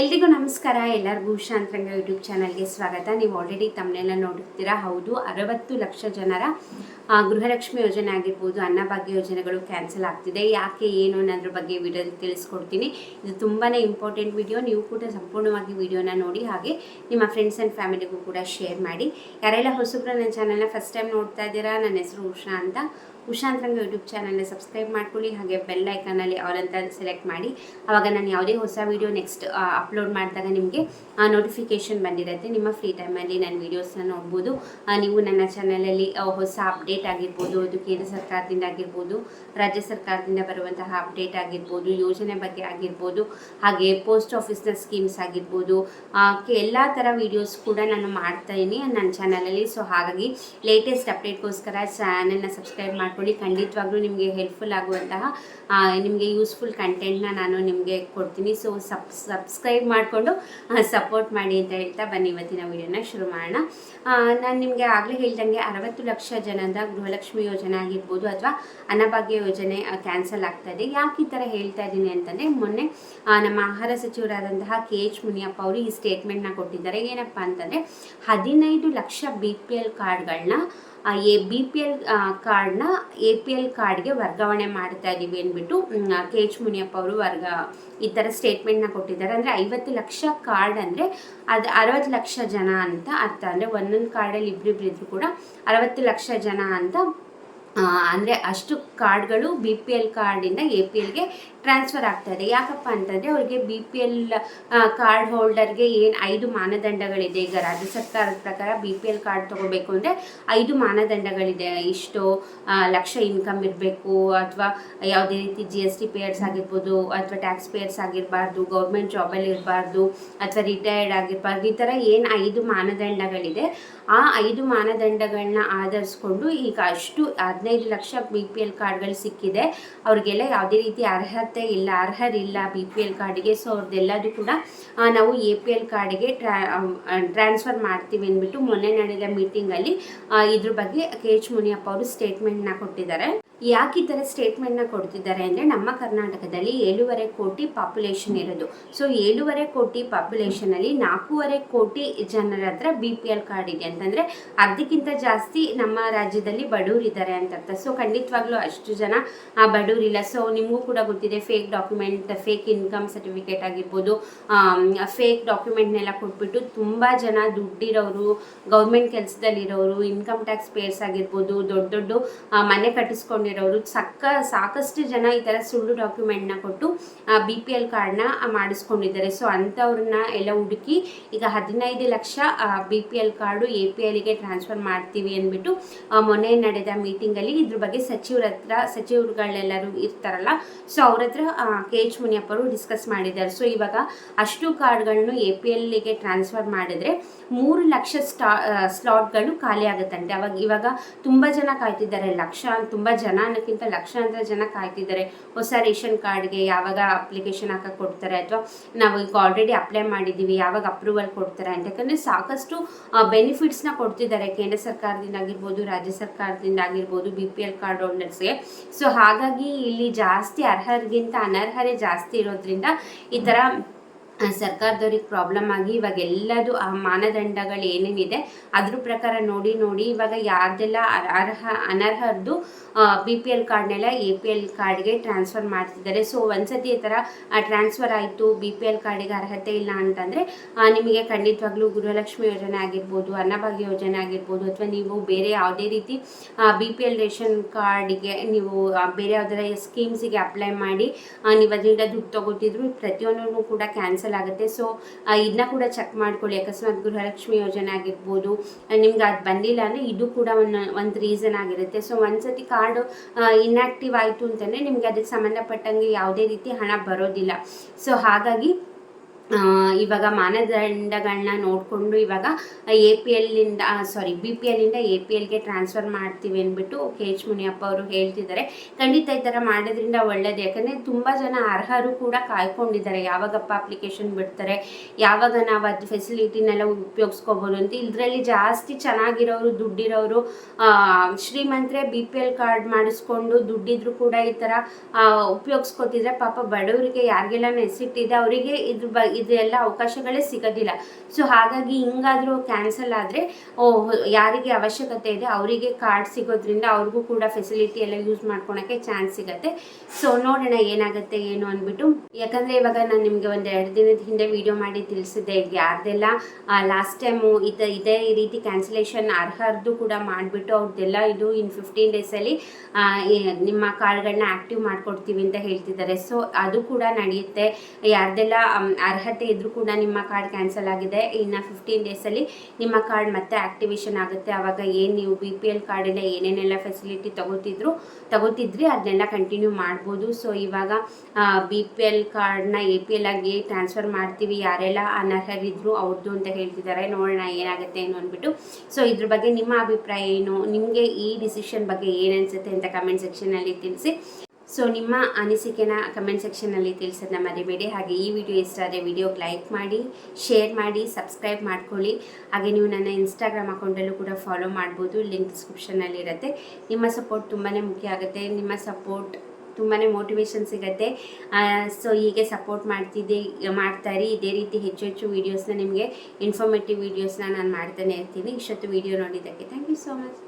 ಎಲ್ರಿಗೂ ನಮಸ್ಕಾರ. ಎಲ್ಲರಿಗೂ ಶಾಂತರಂಗ ಯೂಟ್ಯೂಬ್ ಚಾನಲ್ಗೆ ಸ್ವಾಗತ. ನೀವು ಆಲ್ರೆಡಿ ತಮ್ಮನೆಲ್ಲ ನೋಡುತ್ತೀರಾ ಹೌದು, ಅರವತ್ತು ಲಕ್ಷ ಜನರ ಗೃಹಲಕ್ಷ್ಮಿ ಯೋಜನೆ ಆಗಿರ್ಬೋದು, ಅನ್ನಭಾಗ್ಯ ಯೋಜನೆಗಳು ಕ್ಯಾನ್ಸಲ್ ಆಗ್ತಿದೆ. ಯಾಕೆ, ಏನು ಅನ್ನೋದ್ರ ಬಗ್ಗೆ ವಿಡಿಯೋದಲ್ಲಿ ತಿಳಿಸ್ಕೊಡ್ತೀನಿ. ಇದು ತುಂಬಾ ಇಂಪಾರ್ಟೆಂಟ್ ವಿಡಿಯೋ ನೀವು ಕೂಡ ಸಂಪೂರ್ಣವಾಗಿ ವಿಡಿಯೋನ ನೋಡಿ, ಹಾಗೆ ನಿಮ್ಮ ಫ್ರೆಂಡ್ಸ್ ಆ್ಯಂಡ್ ಫ್ಯಾಮಿಲಿಗೂ ಕೂಡ ಶೇರ್ ಮಾಡಿ. ಯಾರೆಲ್ಲ ಹೊಸಬ್ರು ನನ್ನ ಚಾನಲ್ನ ಫಸ್ಟ್ ಟೈಮ್ ನೋಡ್ತಾ ಇದ್ದೀರಾ, ನನ್ನ ಹೆಸರು ಉಷಾ ಅಂತ. ಉಷಾಂತರಂಗ ಯೂಟ್ಯೂಬ್ ಚಾನಲ್ನ ಸಬ್ಸ್ಕ್ರೈಬ್ ಮಾಡ್ಕೊಳ್ಳಿ, ಹಾಗೆ ಬೆಲ್ ಐಕನಲ್ಲಿ ಆಲ್ ಸೆಲೆಕ್ಟ್ ಮಾಡಿ. ಆವಾಗ ನಾನು ಯಾವುದೇ ಹೊಸ ವೀಡಿಯೋ ನೆಕ್ಸ್ಟ್ ಅಪ್ಲೋಡ್ ಮಾಡಿದಾಗ ನಿಮಗೆ ನೋಟಿಫಿಕೇಶನ್ ಬಂದಿರುತ್ತೆ. ನಿಮ್ಮ ಫ್ರೀ ಟೈಮಲ್ಲಿ ನಾನು ವೀಡಿಯೋಸ್ನ ನೋಡ್ಬೋದು. ನೀವು ನನ್ನ ಚಾನಲಲ್ಲಿ ಹೊಸ ಅಪ್ಡೇಟ್ ಆಗಿರ್ಬೋದು, ಅದು ಕೇಂದ್ರ ಸರ್ಕಾರದಿಂದ ಆಗಿರ್ಬೋದು, ರಾಜ್ಯ ಸರ್ಕಾರದಿಂದ ಬರುವಂತಹ ಅಪ್ಡೇಟ್ ಆಗಿರ್ಬೋದು, ಯೋಜನೆ ಬಗ್ಗೆ ಆಗಿರ್ಬೋದು, ಹಾಗೆ ಪೋಸ್ಟ್ ಆಫೀಸ್ನ ಸ್ಕೀಮ್ಸ್ ಆಗಿರ್ಬೋದು ಎಲ್ಲ ಥರ ವೀಡಿಯೋಸ್ ಕೂಡ ನಾನು ಮಾಡ್ತಾ ಇದ್ದೀನಿ ನನ್ನ ಚಾನಲಲ್ಲಿ ಸೊ ಹಾಗಾಗಿ ಲೇಟೆಸ್ಟ್ ಅಪ್ಡೇಟ್ಗೋಸ್ಕರ ಚಾನಲ್ನ ಸಬ್ಸ್ಕ್ರೈಬ್ ಮಾಡ್ಕೊಳ್ಳಿ. ಖಂಡಿತವಾಗ್ಲೂ ನಿಮಗೆ ಹೆಲ್ಪ್ಫುಲ್ ಆಗುವಂತಹ ನಿಮಗೆ ಯೂಸ್ಫುಲ್ ಕಂಟೆಂಟ್ನ ನಾನು ನಿಮಗೆ ಕೊಡ್ತೀನಿ. ಸೊ ಸಬ್ ಸಬ್ಸ್ಕ್ರೈಬ್ ಮಾಡಿಕೊಂಡು ಸಪೋರ್ಟ್ ಮಾಡಿ ಅಂತ ಹೇಳ್ತಾ ಬನ್ನಿ ಇವತ್ತಿನ ವಿಡಿಯೋನ ಶುರು ಮಾಡೋಣ. ನಾನು ನಿಮಗೆ ಆಗಲೇ ಹೇಳ್ದಂಗೆ ಅರವತ್ತು ಲಕ್ಷ ಜನದ ಗೃಹಲಕ್ಷ್ಮಿ ಯೋಜನೆ ಆಗಿರ್ಬೋದು ಅಥವಾ ಅನ್ನಭಾಗ್ಯ ಯೋಜನೆ ಕ್ಯಾನ್ಸಲ್ ಆಗ್ತಾ ಇದೆ. ಯಾಕೆ ಈ ಥರ ಹೇಳ್ತಾ ಇದ್ದೀನಿ ಅಂತಂದರೆ, ಮೊನ್ನೆ ನಮ್ಮ ಆಹಾರ ಸಚಿವರಾದಂತಹ ಕೆ ಎಚ್ ಮುನಿಯಪ್ಪ ಅವರು ಈ ಸ್ಟೇಟ್ಮೆಂಟ್ನ ಕೊಟ್ಟಿದ್ದಾರೆ. ಏನಪ್ಪ ಅಂತಂದರೆ, ಹದಿನೈದು ಲಕ್ಷ ಬಿ ಪಿ ಎಲ್ ಕಾರ್ಡ್ಗಳನ್ನ ಎ ಬಿ ಪಿ ಎಲ್ ಕಾರ್ಡ್ನ ಎ ಪಿ ಎಲ್ ಕಾರ್ಡ್ಗೆ ವರ್ಗಾವಣೆ ಮಾಡ್ತಾ ಇದ್ದೀವಿ ಅಂದ್ಬಿಟ್ಟು ಕೆ ಎಚ್ ಮುನಿಯಪ್ಪ ಅವರು ವರ್ಗ, ಈ ಥರ ಸ್ಟೇಟ್ಮೆಂಟ್ನ ಕೊಟ್ಟಿದ್ದಾರೆ. ಅಂದರೆ ಐವತ್ತು ಲಕ್ಷ ಕಾರ್ಡ್ ಅಂದರೆ ಅದು ಅರವತ್ತು ಲಕ್ಷ ಜನ ಅಂತ ಅರ್ಥ. ಅಂದರೆ ಒಂದೊಂದು ಕಾರ್ಡಲ್ಲಿ ಇಬ್ಬರಿಬ್ರು ಇದ್ರು ಕೂಡ ಅರವತ್ತು ಲಕ್ಷ ಜನ ಅಂತ ಅಂದರೆ ಅಷ್ಟು ಕಾರ್ಡ್ಗಳು ಬಿ ಪಿ ಎಲ್ ಕಾರ್ಡಿಂದ ಎ ಪಿ ಎಲ್ಗೆ ಟ್ರಾನ್ಸ್ಫರ್ ಆಗ್ತಾ ಇದೆ ಯಾಕಪ್ಪ ಅಂತಂದರೆ ಅವರಿಗೆ ಬಿ ಪಿ ಎಲ್ ಕಾರ್ಡ್ ಹೋಲ್ಡರ್ಗೆ ಏನು ಐದು ಮಾನದಂಡಗಳಿದೆ, ಈಗ ರಾಜ್ಯ ಸರ್ಕಾರದ ಪ್ರಕಾರ ಬಿ ಪಿ ಎಲ್ ಕಾರ್ಡ್ ತೊಗೋಬೇಕು ಅಂದರೆ ಐದು ಮಾನದಂಡಗಳಿದೆ. ಇಷ್ಟು ಲಕ್ಷ ಇನ್ಕಮ್ ಇರಬೇಕು, ಅಥವಾ ಯಾವುದೇ ರೀತಿ ಜಿ ಎಸ್ ಟಿ ಪೇಯರ್ಸ್ ಆಗಿರ್ಬೋದು, ಅಥವಾ ಟ್ಯಾಕ್ಸ್ ಪೇಯರ್ಸ್ ಆಗಿರಬಾರ್ದು ಗೌರ್ಮೆಂಟ್ ಜಾಬಲ್ಲಿ ಇರಬಾರ್ದು, ಅಥವಾ ರಿಟೈರ್ಡ್ ಆಗಿರಬಾರ್ದು, ಈ ಥರ ಏನು ಐದು ಮಾನದಂಡಗಳಿದೆ, ಆ ಐದು ಮಾನದಂಡಗಳನ್ನ ಆಧರಿಸ್ಕೊಂಡು ಈಗ ಅಷ್ಟು ಹದಿನೈದು ಲಕ್ಷ ಬಿ ಪಿ ಎಲ್ ಕಾರ್ಡ್ಗಳು ಸಿಕ್ಕಿದೆ. ಅವ್ರಿಗೆಲ್ಲ ಯಾವುದೇ ರೀತಿ ಅರ್ಹತೆ ಇಲ್ಲ, ಅರ್ಹರಿಲ್ಲ ಬಿ ಪಿ ಎಲ್ ಕಾರ್ಡಿಗೆ ಸೊ ಅವ್ರದ್ದೆಲ್ಲದೂ ಕೂಡ ನಾವು ಎ ಪಿ ಎಲ್ ಕಾರ್ಡಿಗೆ ಟ್ರಾ ಟ್ರಾನ್ಸ್ಫರ್ ಮಾಡ್ತೀವಿ ಅಂದ್ಬಿಟ್ಟು ಮೊನ್ನೆ ನಡೆದ ಮೀಟಿಂಗಲ್ಲಿ ಇದ್ರ ಬಗ್ಗೆ ಕೆ ಎಚ್ ಮುನಿಯಪ್ಪ ಅವರು ಸ್ಟೇಟ್ಮೆಂಟ್ನ ಕೊಟ್ಟಿದ್ದಾರೆ. ಯಾಕೆ ಈ ಥರ ಸ್ಟೇಟ್ಮೆಂಟ್ನ ಕೊಡ್ತಿದ್ದಾರೆ ಅಂದರೆ, ನಮ್ಮ ಕರ್ನಾಟಕದಲ್ಲಿ ಏಳುವರೆ ಕೋಟಿ ಪಾಪ್ಯುಲೇಷನ್ ಇರೋದು. ಸೊ ಏಳುವರೆ ಕೋಟಿ ಪಾಪ್ಯುಲೇಷನಲ್ಲಿ ನಾಲ್ಕೂವರೆ ಕೋಟಿ ಜನರ ಹತ್ರ ಬಿ ಪಿ ಎಲ್ ಕಾರ್ಡ್ ಇದೆ. ಅಂತಂದರೆ ಅದಕ್ಕಿಂತ ಜಾಸ್ತಿ ನಮ್ಮ ರಾಜ್ಯದಲ್ಲಿ ಬಡವರಿದ್ದಾರೆ ಅಂತ ಅರ್ಥ ಸೊ ಖಂಡಿತವಾಗ್ಲೂ ಅಷ್ಟು ಜನ ಬಡವ್ರಿಲ್ಲ. ಸೊ ನಿಮಗೂ ಕೂಡ ಗೊತ್ತಿದೆ fake document fake income certificate ಆಗಿರ್ಬೋದು ಫೇಕ್ ಡಾಕ್ಯುಮೆಂಟ್ನೆಲ್ಲ ಕೊಟ್ಬಿಟ್ಟು ತುಂಬ ಜನ ದುಡ್ಡಿರೋರು ಗೌರ್ಮೆಂಟ್ ಕೆಲಸದಲ್ಲಿರೋರು ಇನ್ಕಮ್ ಟ್ಯಾಕ್ಸ್ ಪೇರ್ಸ್ ಆಗಿರ್ಬೋದು, ದೊಡ್ಡ ದೊಡ್ಡ ಮನೆ ಕಟ್ಟಿಸ್ಕೊಂಡಿರೋರು ಸಕ್ಕ, ಸಾಕಷ್ಟು ಜನ ಈ ಥರ ಸುಳ್ಳು ಡಾಕ್ಯುಮೆಂಟ್ನ ಕೊಟ್ಟು ಬಿ ಪಿ ಎಲ್ ಕಾರ್ಡ್ನ ಮಾಡಿಸ್ಕೊಂಡಿದ್ದಾರೆ. ಸೊ ಅಂಥವ್ರನ್ನ ಎಲ್ಲ ಹುಡುಕಿ ಈಗ ಹದಿನೈದು lakh B P L card A P ಎಲ್ಗೆ transfer ಮಾಡ್ತೀವಿ ಅಂದ್ಬಿಟ್ಟು ಮೊನ್ನೆ ನಡೆದ ಮೀಟಿಂಗಲ್ಲಿ ಇದ್ರ ಬಗ್ಗೆ ಸಚಿವರ ಹತ್ರ, ಸಚಿವರುಗಳೆಲ್ಲರೂ ಇರ್ತಾರಲ್ಲ ಸೊ ಅವ್ರ ಹತ್ರ ಕೆ ಎಚ್ ಮುನಿಯಪ್ಪರು ಡಿಸ್ಕಸ್ ಮಾಡಿದ್ದಾರೆ. ಸೊ ಇವಾಗ ಅಷ್ಟು ಕಾರ್ಡ್ಗಳನ್ನು ಎ ಪಿ ಎಲ್ಗೆ ಟ್ರಾನ್ಸ್ಫರ್ ಮಾಡಿದ್ರೆ ಮೂರು ಲಕ್ಷ ಸ್ಟಾ ಸ್ಲಾಟ್ಗಳು ಖಾಲಿ ಆಗುತ್ತಂತೆ. ಅವಾಗ, ಇವಾಗ ತುಂಬ ಜನ ಕಾಯ್ತಿದ್ದಾರೆ. ಲಕ್ಷ, ತುಂಬ ಜನ ಅನ್ನೋಕ್ಕಿಂತ ಲಕ್ಷಾಂತರ ಜನ ಕಾಯ್ತಿದ್ದಾರೆ. ಹೊಸ ರೇಷನ್ ಕಾರ್ಡ್ಗೆ ಯಾವಾಗ ಅಪ್ಲಿಕೇಶನ್ ಹಾಕಕ್ಕೆ ಕೊಡ್ತಾರೆ? ಅಥವಾ ನಾವು ಈಗ ಆಲ್ರೆಡಿ ಅಪ್ಲೈ ಮಾಡಿದ್ದೀವಿ, ಯಾವಾಗ ಅಪ್ರೂವಲ್ ಕೊಡ್ತಾರೆ ಅಂತ. ಯಾಕಂದರೆ ಸಾಕಷ್ಟು ಬೆನಿಫಿಟ್ಸ್ನ ಕೊಡ್ತಿದ್ದಾರೆ. ಕೇಂದ್ರ ಸರ್ಕಾರದಿಂದ ಆಗಿರ್ಬೋದು, ರಾಜ್ಯ ಸರ್ಕಾರದಿಂದ ಆಗಿರ್ಬೋದು ಬಿ ಪಿ ಎಲ್ ಕಾರ್ಡ್ ಹೋಲ್ಡರ್ಸ್ಗೆ ಸೊ ಹಾಗಾಗಿ ಇಲ್ಲಿ ಜಾಸ್ತಿ ಅರ್ಹರಿಗಿಂತ ಅನರ್ಹರೇ ಜಾಸ್ತಿ ಇರೋದ್ರಿಂದ ಈ ಥರ ಸರ್ಕಾರದವ್ರಿಗೆ ಪ್ರಾಬ್ಲಮ್ ಆಗಿ ಇವಾಗ ಎಲ್ಲದು, ಆ, ಮಾನದಂಡಗಳು ಏನೇನಿದೆ, ಅದ್ರ ಪ್ರಕಾರ ನೋಡಿ ನೋಡಿ ಇವಾಗ ಯಾರ್ದೆಲ್ಲ ಅರ್ಹ ಅನರ್ಹದ್ದು ಬಿ ಪಿ ಎಲ್ ಕಾರ್ಡ್ನೆಲ್ಲ ಎ ಪಿ ಎಲ್ ಕಾರ್ಡ್ಗೆ ಟ್ರಾನ್ಸ್ಫರ್ ಮಾಡ್ತಿದ್ದಾರೆ. ಸೊ ಒಂದ್ಸತಿ ಈ ಥರ ಟ್ರಾನ್ಸ್ಫರ್ ಆಯಿತು ಬಿ ಪಿ ಎಲ್ ಕಾರ್ಡಿಗೆ ಅರ್ಹತೆ ಇಲ್ಲ ಅಂತಂದರೆ ನಿಮಗೆ ಖಂಡಿತವಾಗ್ಲೂ ಗೃಹಲಕ್ಷ್ಮಿ ಯೋಜನೆ ಆಗಿರ್ಬೋದು, ಅನ್ನಭಾಗ್ಯ ಯೋಜನೆ ಆಗಿರ್ಬೋದು, ಅಥವಾ ನೀವು ಬೇರೆ ಯಾವುದೇ ರೀತಿ ಬಿ ಪಿ ಎಲ್ ರೇಷನ್ ಕಾರ್ಡಿಗೆ ನೀವು ಬೇರೆ ಯಾವುದರ ಸ್ಕೀಮ್ಸಿಗೆ ಅಪ್ಲೈ ಮಾಡಿ ನೀವು ಅದರಿಂದ ದುಡ್ಡು ತಗೋತಿದ್ರು ಪ್ರತಿಯೊಂದೂ ಕೂಡ ಕ್ಯಾನ್ಸಲ್ ಆಗುತ್ತೆ ಸೊ ಇದನ್ನ ಕೂಡ ಚೆಕ್ ಮಾಡ್ಕೊಳ್ಳಿ. ಅಕಸ್ಮಾತ್ ಗೃಹಲಕ್ಷ್ಮಿ ಯೋಜನೆ ಆಗಿರ್ಬೋದು ನಿಮ್ಗೆ ಅದು ಬಂದಿಲ್ಲ ಅಂದರೆ ಇದು ಕೂಡ ಒಂದು ಒಂದು ರೀಸನ್ ಆಗಿರುತ್ತೆ. ಸೊ ಒಂದ್ಸತಿ ಕಾರ್ಡು ಇನ್ಆಕ್ಟಿವ್ ಆಯಿತು ಅಂತಂದರೆ ನಿಮಗೆ ಅದಕ್ಕೆ ಸಂಬಂಧಪಟ್ಟಂಗೆ ಯಾವುದೇ ರೀತಿ ಹಣ ಬರೋದಿಲ್ಲ. ಸೊ ಹಾಗಾಗಿ ಇವಾಗ ಮಾನದಂಡಗಳನ್ನ ನೋಡಿಕೊಂಡು ಇವಾಗ ಎ ಪಿ ಎಲ್ಲಿಂದ ಸಾರಿ ಬಿ ಪಿ ಎಲ್ಲಿಂದ ಎ ಪಿ ಎಲ್ಗೆ ಟ್ರಾನ್ಸ್ಫರ್ ಮಾಡ್ತೀವಿ ಅಂದ್ಬಿಟ್ಟು ಕೆ ಎಚ್ ಮುನಿಯಪ್ಪ ಅವರು ಹೇಳ್ತಿದ್ದಾರೆ. ಖಂಡಿತ ಈ ಥರ ಮಾಡೋದ್ರಿಂದ ಒಳ್ಳೇದು. ಯಾಕಂದರೆ ತುಂಬ ಜನ ಅರ್ಹರು ಕೂಡ ಕಾಯ್ಕೊಂಡಿದ್ದಾರೆ. ಯಾವಾಗಪ್ಪ ಅಪ್ಲಿಕೇಶನ್ ಬಿಡ್ತಾರೆ, ಯಾವಾಗ ನಾವು ಅದು ಫೆಸಿಲಿಟಿನೆಲ್ಲ ಉಪಯೋಗಿಸ್ಕೋಬೋದು ಅಂತ. ಇದರಲ್ಲಿ ಜಾಸ್ತಿ ಚೆನ್ನಾಗಿರೋರು, ದುಡ್ಡಿರೋರು ಶ್ರೀಮಂತರೆ ಬಿ ಪಿ ಎಲ್ ಕಾರ್ಡ್ ಮಾಡಿಸ್ಕೊಂಡು ದುಡ್ಡಿದ್ರು ಕೂಡ ಈ ಥರ ಉಪಯೋಗಿಸ್ಕೊತಿದ್ರೆ ಪಾಪ ಬಡವರಿಗೆ ಯಾರಿಗೆಲ್ಲ ನೆಸಿಟ್ಟಿದೆ ಅವರಿಗೆ ಇದ್ರ ಬ ಇದೆಲ್ಲ ಅವಕಾಶಗಳೇ ಸಿಗೋದಿಲ್ಲ. ಸೊ ಹಾಗಾಗಿ ಹಿಂಗಾದರೂ ಕ್ಯಾನ್ಸಲ್ ಆದರೆ ಓ ಯಾರಿಗೆ ಅವಶ್ಯಕತೆ ಇದೆ ಅವರಿಗೆ ಕಾರ್ಡ್ ಸಿಗೋದ್ರಿಂದ ಅವ್ರಿಗೂ ಕೂಡ ಫೆಸಿಲಿಟಿ ಎಲ್ಲ ಯೂಸ್ ಮಾಡ್ಕೊಳಕ್ಕೆ ಚಾನ್ಸ್ ಸಿಗುತ್ತೆ. ಸೊ ನೋಡೋಣ ಏನಾಗುತ್ತೆ ಏನು ಅಂದ್ಬಿಟ್ಟು. ಯಾಕಂದರೆ ಇವಾಗ ನಾನು ನಿಮಗೆ ಒಂದು ಎರಡು ದಿನದ ಹಿಂದೆ ವಿಡಿಯೋ ಮಾಡಿ ತಿಳಿಸಿದ್ದೆ. ಯಾರ್ದೆಲ್ಲ ಲಾಸ್ಟ್ ಟೈಮು ಇದು ಇದೇ ರೀತಿ ಕ್ಯಾನ್ಸಲೇಷನ್ ಅರ್ಹರ್ದು ಕೂಡ ಮಾಡಿಬಿಟ್ಟು ಅವ್ರದ್ದೆಲ್ಲ ಇದು ಇನ್ ಫಿಫ್ಟೀನ್ ಡೇಸಲ್ಲಿ ನಿಮ್ಮ ಕಾರ್ಡ್ಗಳನ್ನ ಆ್ಯಕ್ಟಿವ್ ಮಾಡಿಕೊಡ್ತೀವಿ ಅಂತ ಹೇಳ್ತಿದ್ದಾರೆ. ಸೊ ಅದು ಕೂಡ ನಡೆಯುತ್ತೆ. ಯಾರ್ದೆಲ್ಲ ಆಮ್, ಅರ್ಹತೆ ಇದ್ರೂ ಕೂಡ ನಿಮ್ಮ ಕಾರ್ಡ್ ಕ್ಯಾನ್ಸಲ್ ಆಗಿದೆ. ಇನ್ನು ಫಿಫ್ಟೀನ್ ಡೇಸಲ್ಲಿ ನಿಮ್ಮ ಕಾರ್ಡ್ ಮತ್ತೆ ಆಕ್ಟಿವೇಶನ್ ಆಗುತ್ತೆ. ಆವಾಗ ಏನು ನೀವು ಬಿ ಪಿ ಎಲ್ ಕಾರ್ಡಿಂದ ಏನೇನೆಲ್ಲ ಫೆಸಿಲಿಟಿ ತಗೋತಿದ್ರು, ತಗೋತಿದ್ರಿ ಅದನ್ನೆಲ್ಲ ಕಂಟಿನ್ಯೂ ಮಾಡ್ಬೋದು. ಸೊ ಇವಾಗ ಬಿ ಪಿ ಎಲ್ ಕಾರ್ಡ್ನ ಎ ಪಿ ಎಲ್ ಆಗಿ ಟ್ರಾನ್ಸ್ಫರ್ ಮಾಡ್ತೀವಿ. ಯಾರೆಲ್ಲ ಅನರ್ಹರಿದ್ರು ಅವ್ರದ್ದು ಅಂತ ಹೇಳ್ತಿದ್ದಾರೆ ನೋಡೋಣ ಏನಾಗುತ್ತೆ ಏನು ಅಂದ್ಬಿಟ್ಟು. ಸೊ ಇದ್ರ ಬಗ್ಗೆ ನಿಮ್ಮ ಅಭಿಪ್ರಾಯ ಏನು? ನಿಮಗೆ ಈ ಡಿಸಿಷನ್ ಬಗ್ಗೆ ಏನು ಅನಿಸುತ್ತೆ ಅಂತ ಕಮೆಂಟ್ ಸೆಕ್ಷನಲ್ಲಿ ತಿಳಿಸಿ. ಸೊ ನಿಮ್ಮ ಅನಿಸಿಕೆನ ಕಮೆಂಟ್ ಸೆಕ್ಷನಲ್ಲಿ ತಿಳಿಸೋದನ್ನ ಮರಿಬೇಡಿ. ಹಾಗೆ ಈ ವಿಡಿಯೋ ಇಷ್ಟ ಆದರೆ ವಿಡಿಯೋಗೆ ಲೈಕ್ ಮಾಡಿ ಶೇರ್ ಮಾಡಿ ಸಬ್ಸ್ಕ್ರೈಬ್ ಮಾಡ್ಕೊಳ್ಳಿ. ಹಾಗೆ ನೀವು ನನ್ನ ಇನ್ಸ್ಟಾಗ್ರಾಮ್ ಅಕೌಂಟಲ್ಲೂ ಕೂಡ ಫಾಲೋ ಮಾಡ್ಬೋದು. ಲಿಂಕ್ ಡಿಸ್ಕ್ರಿಪ್ಷನಲ್ಲಿ ಇರುತ್ತೆ. ನಿಮ್ಮ ಸಪೋರ್ಟ್ ತುಂಬಾ ಮುಖ್ಯ ಆಗುತ್ತೆ. ನಿಮ್ಮ ಸಪೋರ್ಟ್ ತುಂಬಾ ಮೋಟಿವೇಶನ್ ಸಿಗುತ್ತೆ. ಸೊ ಹೀಗೆ ಸಪೋರ್ಟ್ ಮಾಡ್ತಿದ್ದೆ ಮಾಡ್ತಾಯಿರಿ ಇದೇ ರೀತಿ ಹೆಚ್ಚು ಹೆಚ್ಚು ವೀಡಿಯೋಸ್ನ ನಿಮಗೆ ಇನ್ಫಾರ್ಮೇಟಿವ್ ವೀಡಿಯೋಸ್ನ ನಾನು ಮಾಡ್ತಾನೆ ಇರ್ತೀನಿ. ಇಷ್ಟೊತ್ತು ವೀಡಿಯೋ ನೋಡಿದ್ದಕ್ಕೆ ಥ್ಯಾಂಕ್ ಯು ಸೋ ಮಚ್